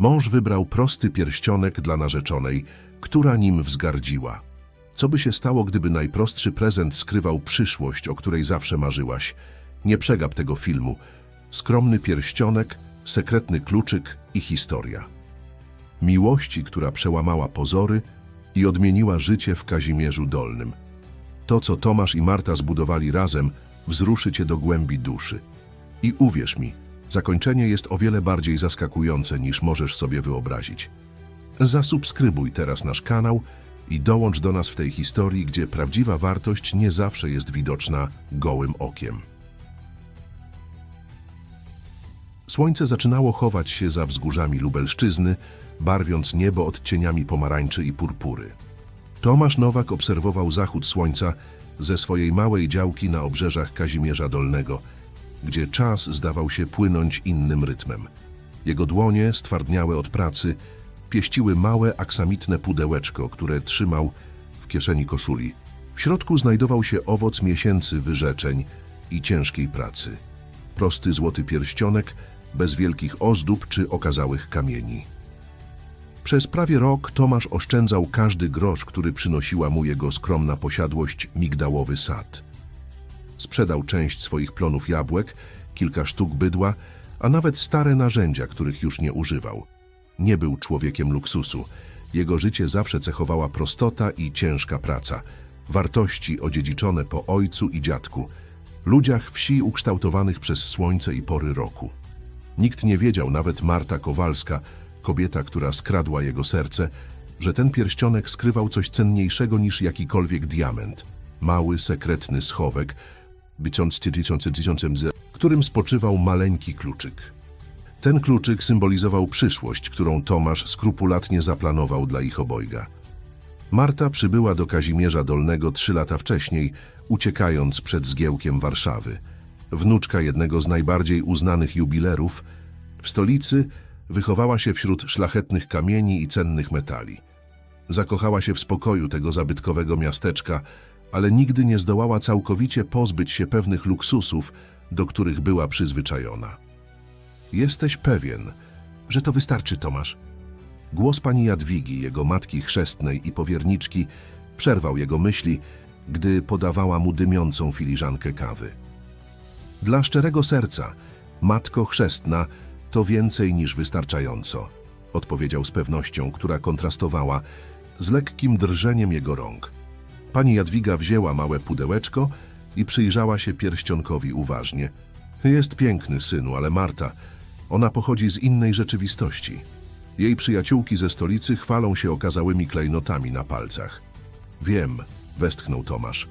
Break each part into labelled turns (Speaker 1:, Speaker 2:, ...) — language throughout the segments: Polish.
Speaker 1: Mąż wybrał prosty pierścionek dla narzeczonej, która nim wzgardziła. Co by się stało, gdyby najprostszy prezent skrywał przyszłość, o której zawsze marzyłaś? Nie przegap tego filmu. Skromny pierścionek, sekretny kluczyk i historia. Miłości, która przełamała pozory i odmieniła życie w Kazimierzu Dolnym. To, co Tomasz i Marta zbudowali razem, wzruszy cię do głębi duszy. I uwierz mi, zakończenie jest o wiele bardziej zaskakujące niż możesz sobie wyobrazić. Zasubskrybuj teraz nasz kanał i dołącz do nas w tej historii, gdzie prawdziwa wartość nie zawsze jest widoczna gołym okiem. Słońce zaczynało chować się za wzgórzami Lubelszczyzny, barwiąc niebo odcieniami pomarańczy i purpury. Tomasz Nowak obserwował zachód słońca ze swojej małej działki na obrzeżach Kazimierza Dolnego, gdzie czas zdawał się płynąć innym rytmem. Jego dłonie, stwardniałe od pracy, pieściły małe aksamitne pudełeczko, które trzymał w kieszeni koszuli. W środku znajdował się owoc miesięcy wyrzeczeń i ciężkiej pracy. Prosty złoty pierścionek, bez wielkich ozdób czy okazałych kamieni. Przez prawie rok Tomasz oszczędzał każdy grosz, który przynosiła mu jego skromna posiadłość migdałowy sad. Sprzedał część swoich plonów jabłek, kilka sztuk bydła, a nawet stare narzędzia, których już nie używał. Nie był człowiekiem luksusu. Jego życie zawsze cechowała prostota i ciężka praca, wartości odziedziczone po ojcu i dziadku, ludziach wsi ukształtowanych przez słońce i pory roku. Nikt nie wiedział, nawet Marta Kowalska, kobieta, która skradła jego serce, że ten pierścionek skrywał coś cenniejszego niż jakikolwiek diament. Mały, sekretny schowek, w którym spoczywał maleńki kluczyk. Ten kluczyk symbolizował przyszłość, którą Tomasz skrupulatnie zaplanował dla ich obojga. Marta przybyła do Kazimierza Dolnego trzy lata wcześniej, uciekając przed zgiełkiem Warszawy. Wnuczka jednego z najbardziej uznanych jubilerów, w stolicy wychowała się wśród szlachetnych kamieni i cennych metali. Zakochała się w spokoju tego zabytkowego miasteczka, ale nigdy nie zdołała całkowicie pozbyć się pewnych luksusów, do których była przyzwyczajona. Jesteś pewien, że to wystarczy, Tomasz? Głos pani Jadwigi, jego matki chrzestnej i powierniczki, przerwał jego myśli, gdy podawała mu dymiącą filiżankę kawy. Dla szczerego serca, matko chrzestna, to więcej niż wystarczająco, odpowiedział z pewnością, która kontrastowała z lekkim drżeniem jego rąk. Pani Jadwiga wzięła małe pudełeczko i przyjrzała się pierścionkowi uważnie. Jest piękny, synu, ale Marta, ona pochodzi z innej rzeczywistości. Jej przyjaciółki ze stolicy chwalą się okazałymi klejnotami na palcach. Wiem, westchnął Tomasz.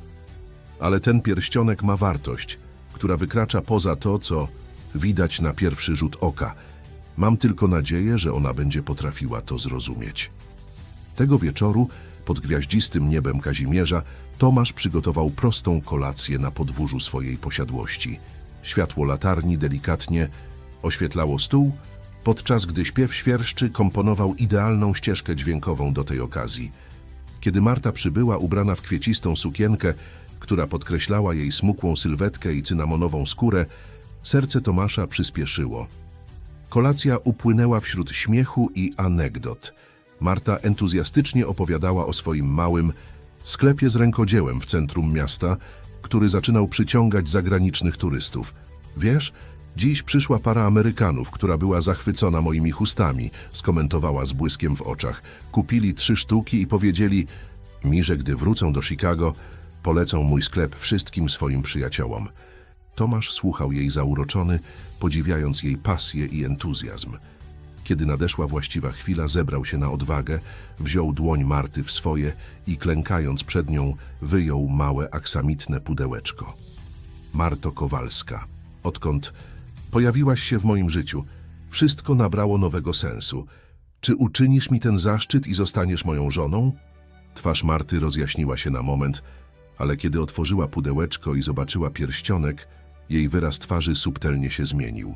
Speaker 1: Ale ten pierścionek ma wartość, która wykracza poza to, co widać na pierwszy rzut oka. Mam tylko nadzieję, że ona będzie potrafiła to zrozumieć. Tego wieczoru, pod gwiaździstym niebem Kazimierza, Tomasz przygotował prostą kolację na podwórzu swojej posiadłości. Światło latarni delikatnie oświetlało stół, podczas gdy śpiew świerszczy komponował idealną ścieżkę dźwiękową do tej okazji. Kiedy Marta przybyła ubrana w kwiecistą sukienkę, która podkreślała jej smukłą sylwetkę i cynamonową skórę, serce Tomasza przyspieszyło. Kolacja upłynęła wśród śmiechu i anegdot. Marta entuzjastycznie opowiadała o swoim małym sklepie z rękodziełem w centrum miasta, który zaczynał przyciągać zagranicznych turystów. Wiesz, dziś przyszła para Amerykanów, która była zachwycona moimi chustami, skomentowała z błyskiem w oczach. Kupili trzy sztuki i powiedzieli mi, że gdy wrócą do Chicago, polecą mój sklep wszystkim swoim przyjaciołom. Tomasz słuchał jej zauroczony, podziwiając jej pasję i entuzjazm. Kiedy nadeszła właściwa chwila, zebrał się na odwagę, wziął dłoń Marty w swoje i klękając przed nią, wyjął małe aksamitne pudełeczko. Marto Kowalska, odkąd pojawiłaś się w moim życiu, wszystko nabrało nowego sensu. Czy uczynisz mi ten zaszczyt i zostaniesz moją żoną? Twarz Marty rozjaśniła się na moment, ale kiedy otworzyła pudełeczko i zobaczyła pierścionek, jej wyraz twarzy subtelnie się zmienił.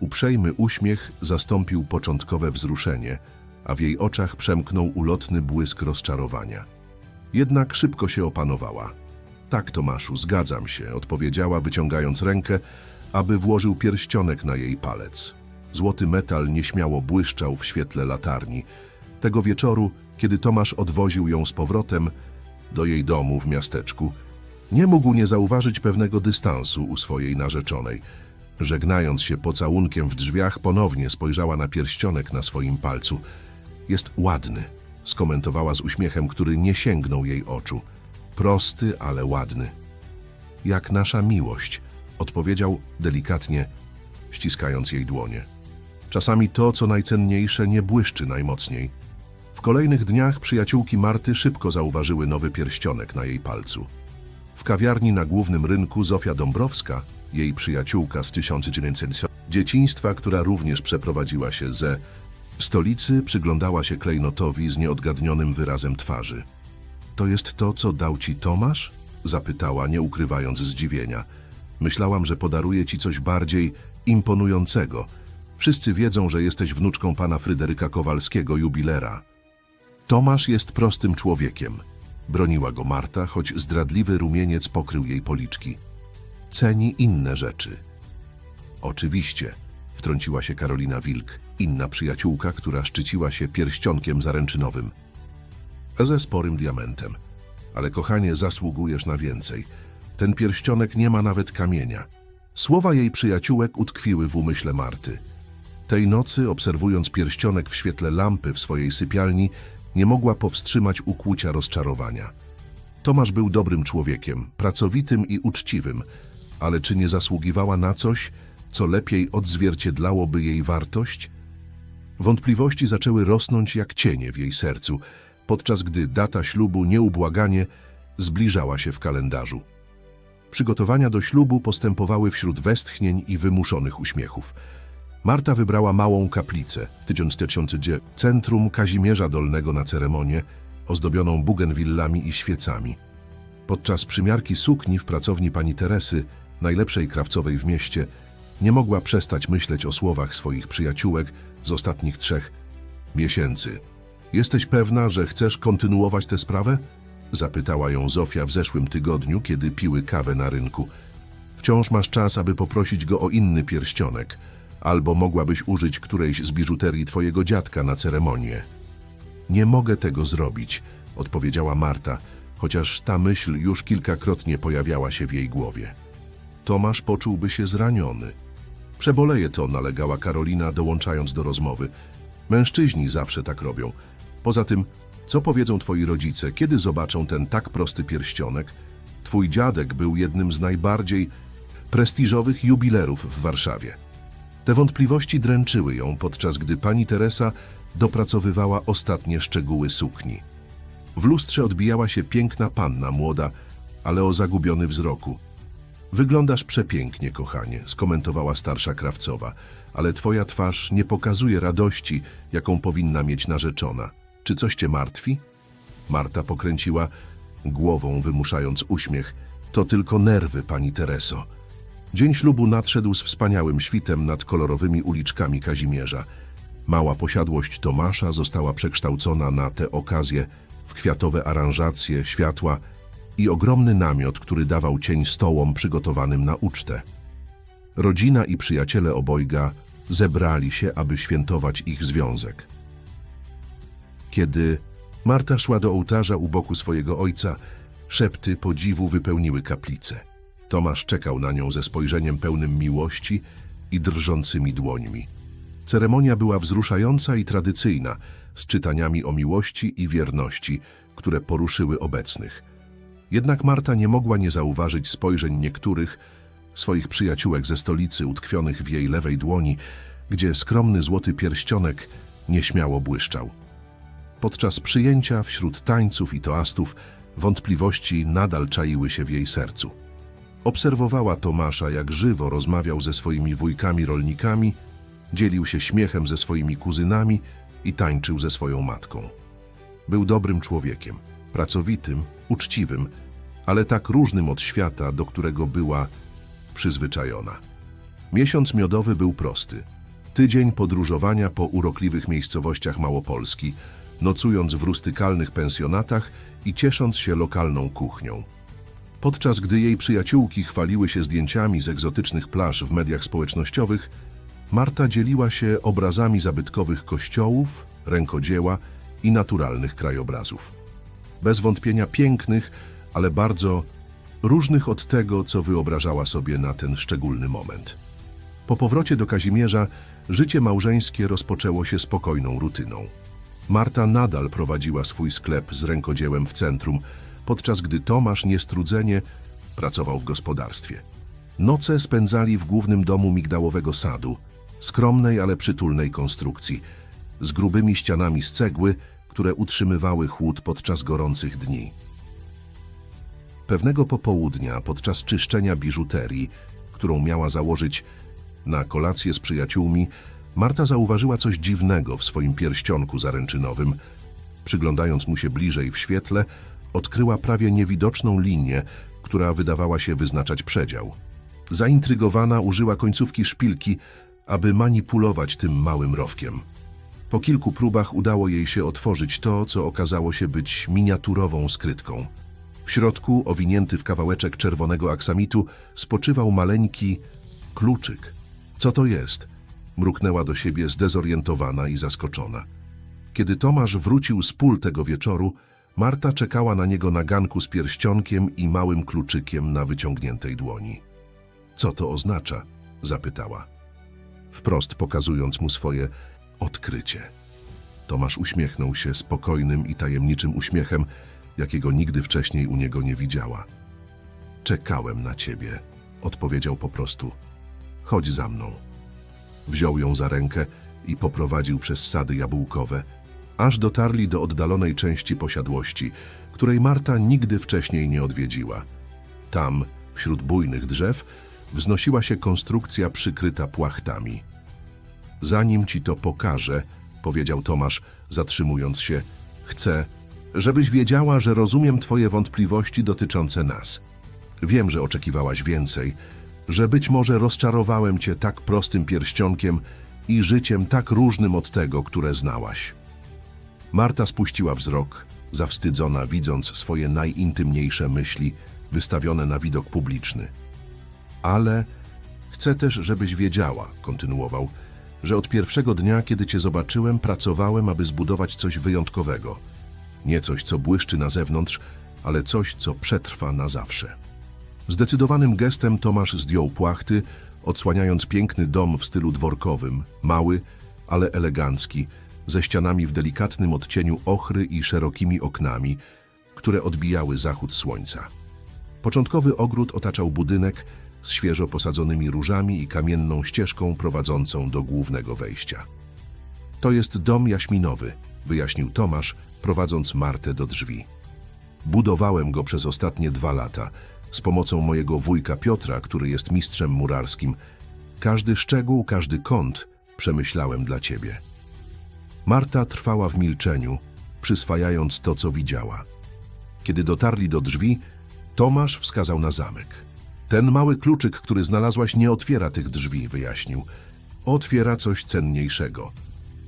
Speaker 1: Uprzejmy uśmiech zastąpił początkowe wzruszenie, a w jej oczach przemknął ulotny błysk rozczarowania. Jednak szybko się opanowała. Tak, Tomaszu, zgadzam się, odpowiedziała, wyciągając rękę, aby włożył pierścionek na jej palec. Złoty metal nieśmiało błyszczał w świetle latarni. Tego wieczoru, kiedy Tomasz odwoził ją z powrotem do jej domu w miasteczku, nie mógł nie zauważyć pewnego dystansu u swojej narzeczonej. Żegnając się pocałunkiem w drzwiach, ponownie spojrzała na pierścionek na swoim palcu. Jest ładny, skomentowała z uśmiechem, który nie sięgnął jej oczu. Prosty, ale ładny. Jak nasza miłość, odpowiedział delikatnie, ściskając jej dłonie. Czasami to, co najcenniejsze, nie błyszczy najmocniej. W kolejnych dniach przyjaciółki Marty szybko zauważyły nowy pierścionek na jej palcu. W kawiarni na głównym rynku Zofia Dąbrowska, jej przyjaciółka z 1900 dzieciństwa, która również przeprowadziła się ze stolicy, przyglądała się klejnotowi z nieodgadnionym wyrazem twarzy. To jest to, co dał ci Tomasz? Zapytała, nie ukrywając zdziwienia. Myślałam, że podaruję ci coś bardziej imponującego. Wszyscy wiedzą, że jesteś wnuczką pana Fryderyka Kowalskiego, jubilera. Tomasz jest prostym człowiekiem. Broniła go Marta, choć zdradliwy rumieniec pokrył jej policzki. Ceni inne rzeczy. Oczywiście, wtrąciła się Karolina Wilk, inna przyjaciółka, która szczyciła się pierścionkiem zaręczynowym. Ze sporym diamentem. Ale kochanie, zasługujesz na więcej. Ten pierścionek nie ma nawet kamienia. Słowa jej przyjaciółek utkwiły w umyśle Marty. Tej nocy, obserwując pierścionek w świetle lampy w swojej sypialni, nie mogła powstrzymać ukłucia rozczarowania. Tomasz był dobrym człowiekiem, pracowitym i uczciwym, ale czy nie zasługiwała na coś, co lepiej odzwierciedlałoby jej wartość? Wątpliwości zaczęły rosnąć jak cienie w jej sercu, podczas gdy data ślubu nieubłaganie zbliżała się w kalendarzu. Przygotowania do ślubu postępowały wśród westchnień i wymuszonych uśmiechów. Marta wybrała małą kaplicę w 1909 centrum Kazimierza Dolnego na ceremonię, ozdobioną bugenwillami i świecami. Podczas przymiarki sukni w pracowni pani Teresy, najlepszej krawcowej w mieście, nie mogła przestać myśleć o słowach swoich przyjaciółek z ostatnich trzech miesięcy. Jesteś pewna, że chcesz kontynuować tę sprawę? Zapytała ją Zofia w zeszłym tygodniu, kiedy piły kawę na rynku. Wciąż masz czas, aby poprosić go o inny pierścionek, albo mogłabyś użyć którejś z biżuterii twojego dziadka na ceremonię. Nie mogę tego zrobić, odpowiedziała Marta, chociaż ta myśl już kilkakrotnie pojawiała się w jej głowie. Tomasz poczułby się zraniony. Przeboleje to, nalegała Karolina, dołączając do rozmowy. Mężczyźni zawsze tak robią. Poza tym, co powiedzą twoi rodzice, kiedy zobaczą ten tak prosty pierścionek? Twój dziadek był jednym z najbardziej prestiżowych jubilerów w Warszawie. Te wątpliwości dręczyły ją, podczas gdy pani Teresa dopracowywała ostatnie szczegóły sukni. W lustrze odbijała się piękna panna młoda, ale o zagubiony wzroku. Wyglądasz przepięknie, kochanie, skomentowała starsza krawcowa, ale twoja twarz nie pokazuje radości, jaką powinna mieć narzeczona. Czy coś cię martwi? Marta pokręciła głową, wymuszając uśmiech. To tylko nerwy, pani Tereso. Dzień ślubu nadszedł z wspaniałym świtem nad kolorowymi uliczkami Kazimierza. Mała posiadłość Tomasza została przekształcona na tę okazję w kwiatowe aranżacje, światła i ogromny namiot, który dawał cień stołom przygotowanym na ucztę. Rodzina i przyjaciele obojga zebrali się, aby świętować ich związek. Kiedy Marta szła do ołtarza u boku swojego ojca, szepty podziwu wypełniły kaplicę. Tomasz czekał na nią ze spojrzeniem pełnym miłości i drżącymi dłońmi. Ceremonia była wzruszająca i tradycyjna, z czytaniami o miłości i wierności, które poruszyły obecnych. Jednak Marta nie mogła nie zauważyć spojrzeń niektórych swoich przyjaciółek ze stolicy utkwionych w jej lewej dłoni, gdzie skromny złoty pierścionek nieśmiało błyszczał. Podczas przyjęcia wśród tańców i toastów wątpliwości nadal czaiły się w jej sercu. Obserwowała Tomasza, jak żywo rozmawiał ze swoimi wujkami rolnikami, dzielił się śmiechem ze swoimi kuzynami i tańczył ze swoją matką. Był dobrym człowiekiem, pracowitym, uczciwym, ale tak różnym od świata, do którego była przyzwyczajona. Miesiąc miodowy był prosty. Tydzień podróżowania po urokliwych miejscowościach Małopolski, nocując w rustykalnych pensjonatach i ciesząc się lokalną kuchnią. Podczas gdy jej przyjaciółki chwaliły się zdjęciami z egzotycznych plaż w mediach społecznościowych, Marta dzieliła się obrazami zabytkowych kościołów, rękodzieła i naturalnych krajobrazów. Bez wątpienia pięknych, ale bardzo różnych od tego, co wyobrażała sobie na ten szczególny moment. Po powrocie do Kazimierza życie małżeńskie rozpoczęło się spokojną rutyną. Marta nadal prowadziła swój sklep z rękodziełem w centrum, podczas gdy Tomasz niestrudzenie pracował w gospodarstwie. Noce spędzali w głównym domu migdałowego sadu, skromnej, ale przytulnej konstrukcji, z grubymi ścianami z cegły, które utrzymywały chłód podczas gorących dni. Pewnego popołudnia, podczas czyszczenia biżuterii, którą miała założyć na kolację z przyjaciółmi, Marta zauważyła coś dziwnego w swoim pierścionku zaręczynowym. Przyglądając mu się bliżej w świetle, odkryła prawie niewidoczną linię, która wydawała się wyznaczać przedział. Zaintrygowana użyła końcówki szpilki, aby manipulować tym małym rowkiem. Po kilku próbach udało jej się otworzyć to, co okazało się być miniaturową skrytką. W środku, owinięty w kawałeczek czerwonego aksamitu, spoczywał maleńki kluczyk. Co to jest? Mruknęła do siebie zdezorientowana i zaskoczona. Kiedy Tomasz wrócił z pól tego wieczoru, Marta czekała na niego na ganku z pierścionkiem i małym kluczykiem na wyciągniętej dłoni. Co to oznacza? zapytała. Wprost pokazując mu swoje odkrycie. Tomasz uśmiechnął się spokojnym i tajemniczym uśmiechem, jakiego nigdy wcześniej u niego nie widziała. Czekałem na ciebie, odpowiedział po prostu. Chodź za mną. Wziął ją za rękę i poprowadził przez sady jabłkowe, aż dotarli do oddalonej części posiadłości, której Marta nigdy wcześniej nie odwiedziła. Tam, wśród bujnych drzew, wznosiła się konstrukcja przykryta płachtami. Zanim ci to pokażę, powiedział Tomasz, zatrzymując się, chcę, żebyś wiedziała, że rozumiem twoje wątpliwości dotyczące nas. Wiem, że oczekiwałaś więcej, że być może rozczarowałem cię tak prostym pierścionkiem i życiem tak różnym od tego, które znałaś. Marta spuściła wzrok, zawstydzona, widząc swoje najintymniejsze myśli wystawione na widok publiczny. Ale chcę też, żebyś wiedziała, kontynuował, że od pierwszego dnia, kiedy cię zobaczyłem, pracowałem, aby zbudować coś wyjątkowego. Nie coś, co błyszczy na zewnątrz, ale coś, co przetrwa na zawsze. Zdecydowanym gestem Tomasz zdjął płachty, odsłaniając piękny dom w stylu dworkowym, mały, ale elegancki, ze ścianami w delikatnym odcieniu ochry i szerokimi oknami, które odbijały zachód słońca. Początkowy ogród otaczał budynek z świeżo posadzonymi różami i kamienną ścieżką prowadzącą do głównego wejścia. To jest dom jaśminowy, wyjaśnił Tomasz, prowadząc Martę do drzwi. Budowałem go przez ostatnie dwa lata z pomocą mojego wujka Piotra, który jest mistrzem murarskim. Każdy szczegół, każdy kąt przemyślałem dla ciebie. Marta trwała w milczeniu, przyswajając to, co widziała. Kiedy dotarli do drzwi, Tomasz wskazał na zamek. Ten mały kluczyk, który znalazłaś, nie otwiera tych drzwi, wyjaśnił. Otwiera coś cenniejszego.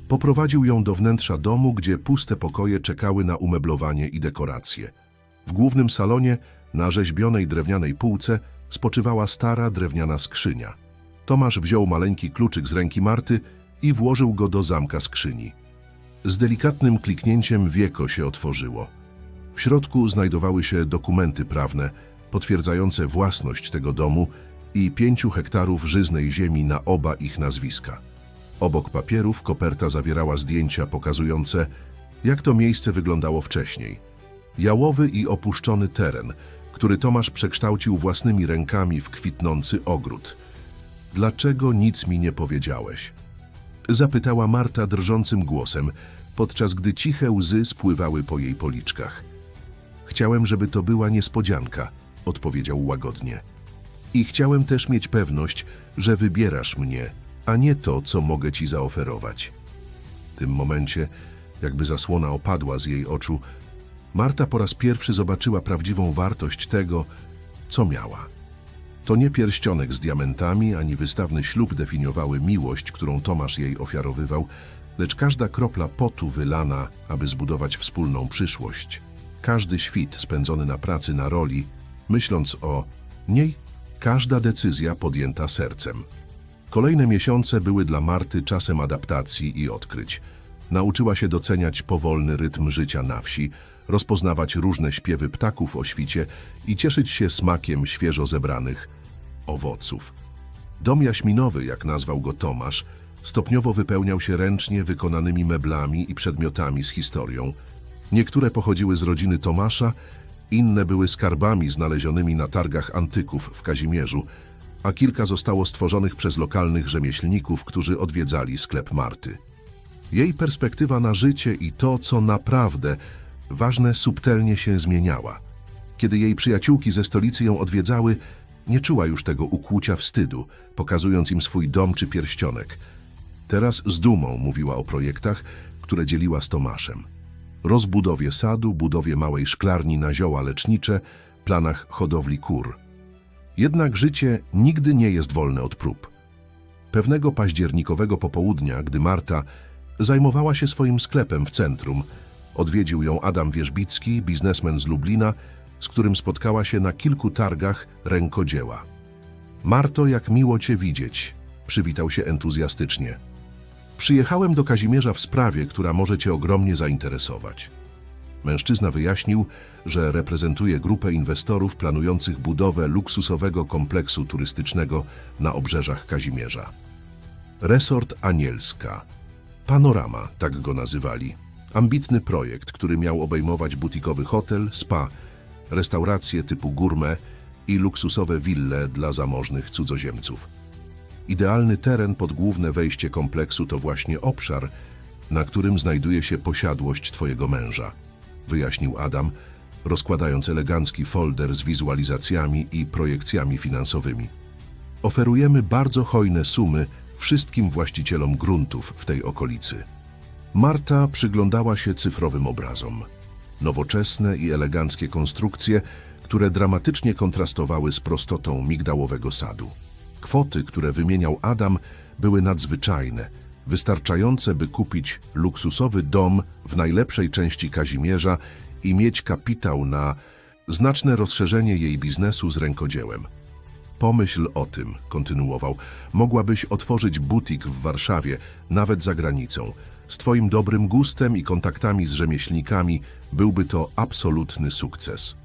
Speaker 1: Poprowadził ją do wnętrza domu, gdzie puste pokoje czekały na umeblowanie i dekoracje. W głównym salonie, na rzeźbionej drewnianej półce, spoczywała stara drewniana skrzynia. Tomasz wziął maleńki kluczyk z ręki Marty i włożył go do zamka skrzyni. Z delikatnym kliknięciem wieko się otworzyło. W środku znajdowały się dokumenty prawne potwierdzające własność tego domu i pięciu hektarów żyznej ziemi na oba ich nazwiska. Obok papierów koperta zawierała zdjęcia pokazujące, jak to miejsce wyglądało wcześniej. Jałowy i opuszczony teren, który Tomasz przekształcił własnymi rękami w kwitnący ogród. Dlaczego nic mi nie powiedziałeś? Zapytała Marta drżącym głosem, podczas gdy ciche łzy spływały po jej policzkach. Chciałem, żeby to była niespodzianka, odpowiedział łagodnie. I chciałem też mieć pewność, że wybierasz mnie, a nie to, co mogę ci zaoferować. W tym momencie, jakby zasłona opadła z jej oczu, Marta po raz pierwszy zobaczyła prawdziwą wartość tego, co miała. To nie pierścionek z diamentami, ani wystawny ślub definiowały miłość, którą Tomasz jej ofiarowywał, lecz każda kropla potu wylana, aby zbudować wspólną przyszłość. Każdy świt spędzony na pracy na roli, myśląc o niej, każda decyzja podjęta sercem. Kolejne miesiące były dla Marty czasem adaptacji i odkryć. Nauczyła się doceniać powolny rytm życia na wsi, rozpoznawać różne śpiewy ptaków o świcie i cieszyć się smakiem świeżo zebranych owoców. Dom jaśminowy, jak nazwał go Tomasz, stopniowo wypełniał się ręcznie wykonanymi meblami i przedmiotami z historią. Niektóre pochodziły z rodziny Tomasza, inne były skarbami znalezionymi na targach antyków w Kazimierzu, a kilka zostało stworzonych przez lokalnych rzemieślników, którzy odwiedzali sklep Marty. Jej perspektywa na życie i to, co naprawdę ważne, subtelnie się zmieniała. Kiedy jej przyjaciółki ze stolicy ją odwiedzały, nie czuła już tego ukłucia wstydu, pokazując im swój dom czy pierścionek. Teraz z dumą mówiła o projektach, które dzieliła z Tomaszem. Rozbudowie sadu, budowie małej szklarni na zioła lecznicze, planach hodowli kur. Jednak życie nigdy nie jest wolne od prób. Pewnego październikowego popołudnia, gdy Marta zajmowała się swoim sklepem w centrum, odwiedził ją Adam Wierzbicki, biznesmen z Lublina, z którym spotkała się na kilku targach rękodzieła. Marto, jak miło Cię widzieć, przywitał się entuzjastycznie. Przyjechałem do Kazimierza w sprawie, która może Cię ogromnie zainteresować. Mężczyzna wyjaśnił, że reprezentuje grupę inwestorów planujących budowę luksusowego kompleksu turystycznego na obrzeżach Kazimierza. Resort Anielska. Panorama, tak go nazywali. Ambitny projekt, który miał obejmować butikowy hotel, spa, restauracje typu gourmet i luksusowe wille dla zamożnych cudzoziemców. Idealny teren pod główne wejście kompleksu to właśnie obszar, na którym znajduje się posiadłość Twojego męża, wyjaśnił Adam, rozkładając elegancki folder z wizualizacjami i projekcjami finansowymi. Oferujemy bardzo hojne sumy wszystkim właścicielom gruntów w tej okolicy. Marta przyglądała się cyfrowym obrazom. Nowoczesne i eleganckie konstrukcje, które dramatycznie kontrastowały z prostotą migdałowego sadu. Kwoty, które wymieniał Adam, były nadzwyczajne, wystarczające, by kupić luksusowy dom w najlepszej części Kazimierza i mieć kapitał na znaczne rozszerzenie jej biznesu z rękodziełem. Pomyśl o tym, kontynuował. Mogłabyś otworzyć butik w Warszawie, nawet za granicą. Z Twoim dobrym gustem i kontaktami z rzemieślnikami byłby to absolutny sukces.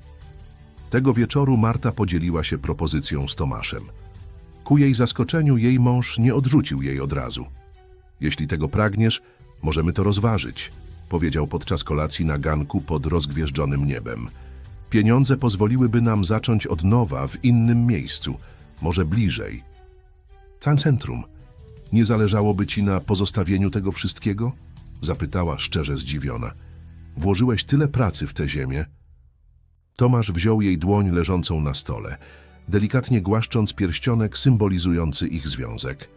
Speaker 1: Tego wieczoru Marta podzieliła się propozycją z Tomaszem. Ku jej zaskoczeniu jej mąż nie odrzucił jej od razu. Jeśli tego pragniesz, możemy to rozważyć, powiedział podczas kolacji na ganku pod rozgwieżdżonym niebem. Pieniądze pozwoliłyby nam zacząć od nowa w innym miejscu, może bliżej. Tam centrum. Nie zależałoby ci na pozostawieniu tego wszystkiego? Zapytała szczerze zdziwiona. Włożyłeś tyle pracy w tę ziemię. Tomasz wziął jej dłoń leżącą na stole, delikatnie głaszcząc pierścionek symbolizujący ich związek.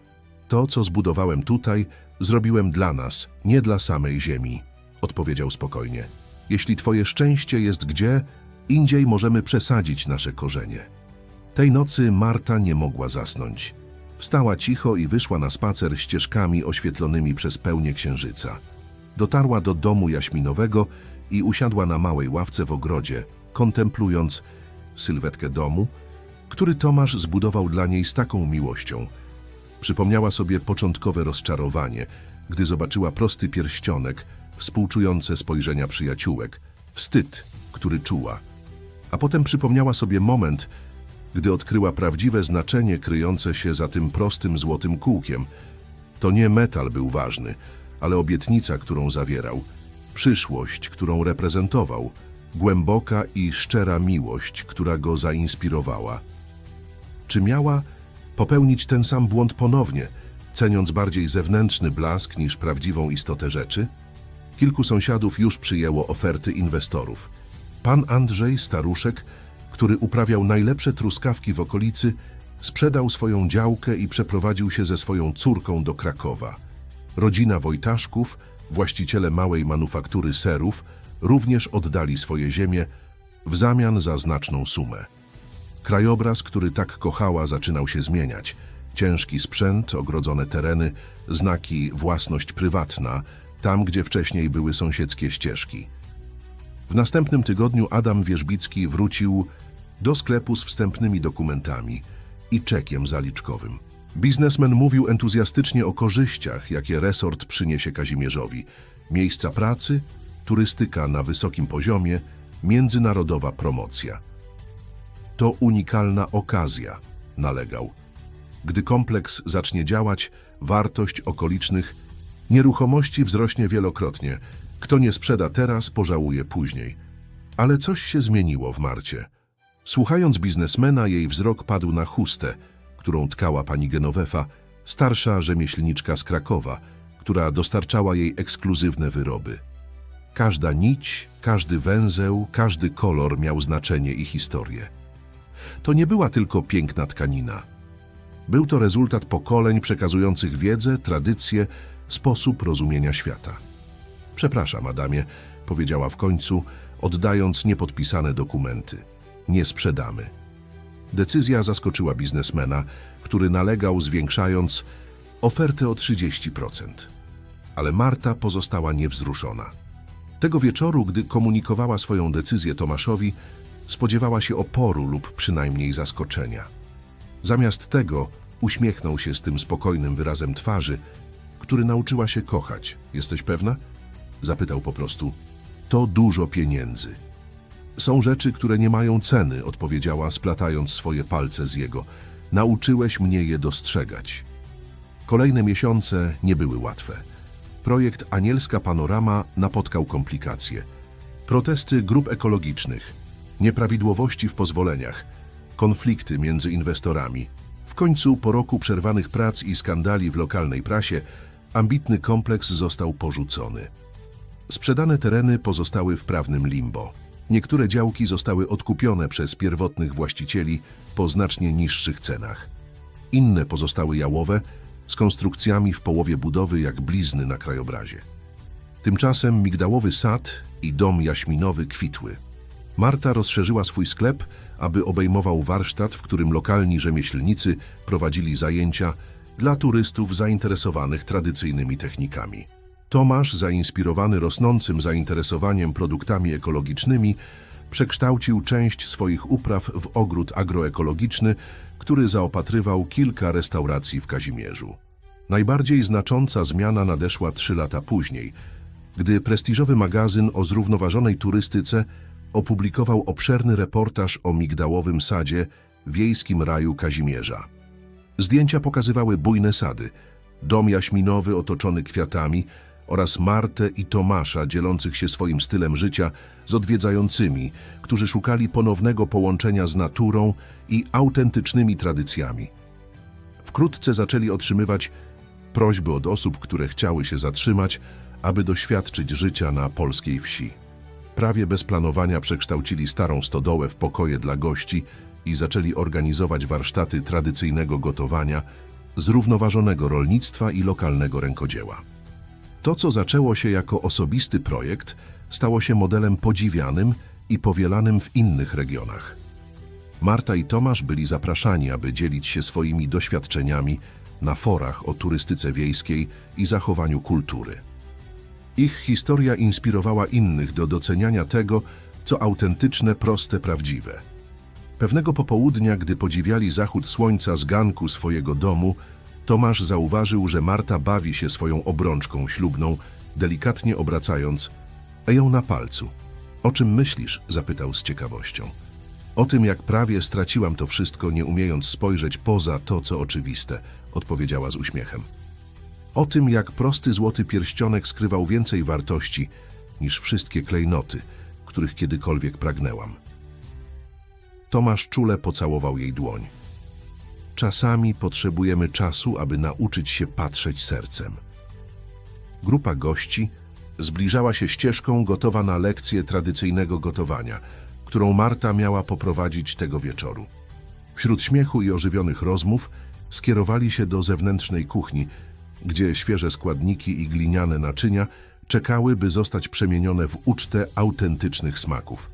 Speaker 1: To, co zbudowałem tutaj, zrobiłem dla nas, nie dla samej ziemi, odpowiedział spokojnie. Jeśli twoje szczęście jest gdzie, indziej możemy przesadzić nasze korzenie. Tej nocy Marta nie mogła zasnąć. Wstała cicho i wyszła na spacer ścieżkami oświetlonymi przez pełnię księżyca. Dotarła do domu jaśminowego i usiadła na małej ławce w ogrodzie, kontemplując sylwetkę domu, który Tomasz zbudował dla niej z taką miłością. Przypomniała sobie początkowe rozczarowanie, gdy zobaczyła prosty pierścionek, współczujące spojrzenia przyjaciółek, wstyd, który czuła. A potem przypomniała sobie moment, gdy odkryła prawdziwe znaczenie kryjące się za tym prostym złotym kółkiem. To nie metal był ważny, ale obietnica, którą zawierał, przyszłość, którą reprezentował, głęboka i szczera miłość, która go zainspirowała. Czy miała popełnić ten sam błąd ponownie, ceniąc bardziej zewnętrzny blask niż prawdziwą istotę rzeczy? Kilku sąsiadów już przyjęło oferty inwestorów. Pan Andrzej, staruszek, który uprawiał najlepsze truskawki w okolicy, sprzedał swoją działkę i przeprowadził się ze swoją córką do Krakowa. Rodzina Wojtaszków, właściciele małej manufaktury serów, również oddali swoje ziemie w zamian za znaczną sumę. Krajobraz, który tak kochała, zaczynał się zmieniać. Ciężki sprzęt, ogrodzone tereny, znaki własność prywatna, tam gdzie wcześniej były sąsiedzkie ścieżki. W następnym tygodniu Adam Wierzbicki wrócił do sklepu z wstępnymi dokumentami i czekiem zaliczkowym. Biznesmen mówił entuzjastycznie o korzyściach, jakie resort przyniesie Kazimierzowi. Miejsca pracy, turystyka na wysokim poziomie, międzynarodowa promocja. To unikalna okazja, nalegał. Gdy kompleks zacznie działać, wartość okolicznych nieruchomości wzrośnie wielokrotnie. Kto nie sprzeda teraz, pożałuje później. Ale coś się zmieniło w Marcie. Słuchając biznesmena, jej wzrok padł na chustę, którą tkała pani Genovefa, starsza rzemieślniczka z Krakowa, która dostarczała jej ekskluzywne wyroby. Każda nić, każdy węzeł, każdy kolor miał znaczenie i historię. To nie była tylko piękna tkanina. Był to rezultat pokoleń przekazujących wiedzę, tradycje, sposób rozumienia świata. Przepraszam, Adamie, powiedziała w końcu, oddając niepodpisane dokumenty. Nie sprzedamy. Decyzja zaskoczyła biznesmena, który nalegał, zwiększając ofertę o 30%. Ale Marta pozostała niewzruszona. Tego wieczoru, gdy komunikowała swoją decyzję Tomaszowi, spodziewała się oporu lub przynajmniej zaskoczenia. Zamiast tego uśmiechnął się z tym spokojnym wyrazem twarzy, który nauczyła się kochać. Jesteś pewna? Zapytał po prostu. To dużo pieniędzy. Są rzeczy, które nie mają ceny, odpowiedziała, splatając swoje palce z jego. Nauczyłeś mnie je dostrzegać. Kolejne miesiące nie były łatwe. Projekt Anielska Panorama napotkał komplikacje. Protesty grup ekologicznych, nieprawidłowości w pozwoleniach, konflikty między inwestorami. W końcu, po roku przerwanych prac i skandali w lokalnej prasie, ambitny kompleks został porzucony. Sprzedane tereny pozostały w prawnym limbo. Niektóre działki zostały odkupione przez pierwotnych właścicieli po znacznie niższych cenach. Inne pozostały jałowe, z konstrukcjami w połowie budowy jak blizny na krajobrazie. Tymczasem migdałowy sad i dom jaśminowy kwitły. Marta rozszerzyła swój sklep, aby obejmował warsztat, w którym lokalni rzemieślnicy prowadzili zajęcia dla turystów zainteresowanych tradycyjnymi technikami. Tomasz, zainspirowany rosnącym zainteresowaniem produktami ekologicznymi, przekształcił część swoich upraw w ogród agroekologiczny, który zaopatrywał kilka restauracji w Kazimierzu. Najbardziej znacząca zmiana nadeszła trzy lata później, gdy prestiżowy magazyn o zrównoważonej turystyce opublikował obszerny reportaż o migdałowym sadzie wiejskim raju Kazimierza. Zdjęcia pokazywały bujne sady, dom jaśminowy otoczony kwiatami oraz Martę i Tomasza dzielących się swoim stylem życia z odwiedzającymi, którzy szukali ponownego połączenia z naturą i autentycznymi tradycjami. Wkrótce zaczęli otrzymywać prośby od osób, które chciały się zatrzymać, aby doświadczyć życia na polskiej wsi. Prawie bez planowania przekształcili starą stodołę w pokoje dla gości i zaczęli organizować warsztaty tradycyjnego gotowania, zrównoważonego rolnictwa i lokalnego rękodzieła. To, co zaczęło się jako osobisty projekt, stało się modelem podziwianym i powielanym w innych regionach. Marta i Tomasz byli zapraszani, aby dzielić się swoimi doświadczeniami na forach o turystyce wiejskiej i zachowaniu kultury. Ich historia inspirowała innych do doceniania tego, co autentyczne, proste, prawdziwe. Pewnego popołudnia, gdy podziwiali zachód słońca z ganku swojego domu, Tomasz zauważył, że Marta bawi się swoją obrączką ślubną, delikatnie obracając ją na palcu. O czym myślisz? zapytał z ciekawością. O tym, jak prawie straciłam to wszystko, nie umiejąc spojrzeć poza to, co oczywiste, odpowiedziała z uśmiechem. O tym, jak prosty złoty pierścionek skrywał więcej wartości niż wszystkie klejnoty, których kiedykolwiek pragnęłam. Tomasz czule pocałował jej dłoń. Czasami potrzebujemy czasu, aby nauczyć się patrzeć sercem. Grupa gości zbliżała się ścieżką gotowa na lekcję tradycyjnego gotowania, którą Marta miała poprowadzić tego wieczoru. Wśród śmiechu i ożywionych rozmów skierowali się do zewnętrznej kuchni, gdzie świeże składniki i gliniane naczynia czekały, by zostać przemienione w ucztę autentycznych smaków.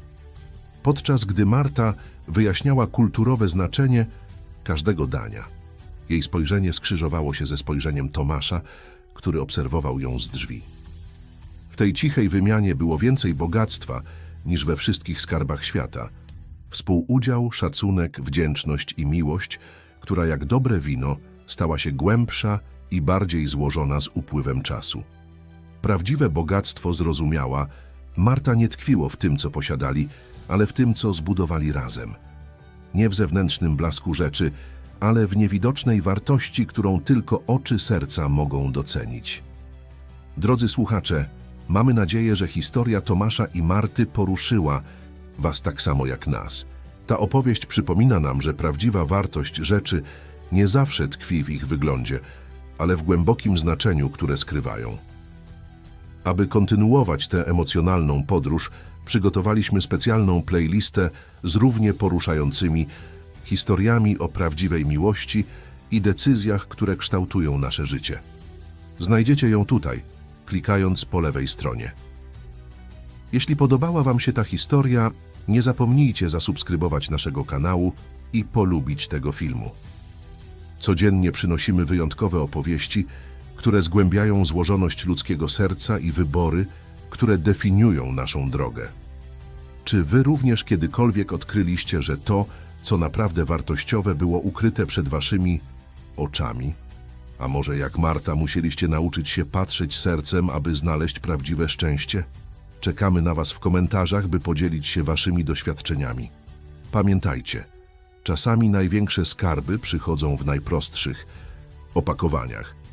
Speaker 1: Podczas gdy Marta wyjaśniała kulturowe znaczenie każdego dania, jej spojrzenie skrzyżowało się ze spojrzeniem Tomasza, który obserwował ją z drzwi. W tej cichej wymianie było więcej bogactwa niż we wszystkich skarbach świata. Współudział, szacunek, wdzięczność i miłość, która jak dobre wino stała się głębsza i bardziej złożona z upływem czasu. Prawdziwe bogactwo zrozumiała, Marta nie tkwiło w tym, co posiadali, ale w tym, co zbudowali razem. Nie w zewnętrznym blasku rzeczy, ale w niewidocznej wartości, którą tylko oczy serca mogą docenić. Drodzy słuchacze, mamy nadzieję, że historia Tomasza i Marty poruszyła Was tak samo jak nas. Ta opowieść przypomina nam, że prawdziwa wartość rzeczy nie zawsze tkwi w ich wyglądzie, ale w głębokim znaczeniu, które skrywają. Aby kontynuować tę emocjonalną podróż, przygotowaliśmy specjalną playlistę z równie poruszającymi historiami o prawdziwej miłości i decyzjach, które kształtują nasze życie. Znajdziecie ją tutaj, klikając po lewej stronie. Jeśli podobała Wam się ta historia, nie zapomnijcie zasubskrybować naszego kanału i polubić tego filmu. Codziennie przynosimy wyjątkowe opowieści, które zgłębiają złożoność ludzkiego serca i wybory, które definiują naszą drogę. Czy Wy również kiedykolwiek odkryliście, że to, co naprawdę wartościowe, było ukryte przed Waszymi oczami? A może jak Marta musieliście nauczyć się patrzeć sercem, aby znaleźć prawdziwe szczęście? Czekamy na Was w komentarzach, by podzielić się Waszymi doświadczeniami. Pamiętajcie, czasami największe skarby przychodzą w najprostszych opakowaniach.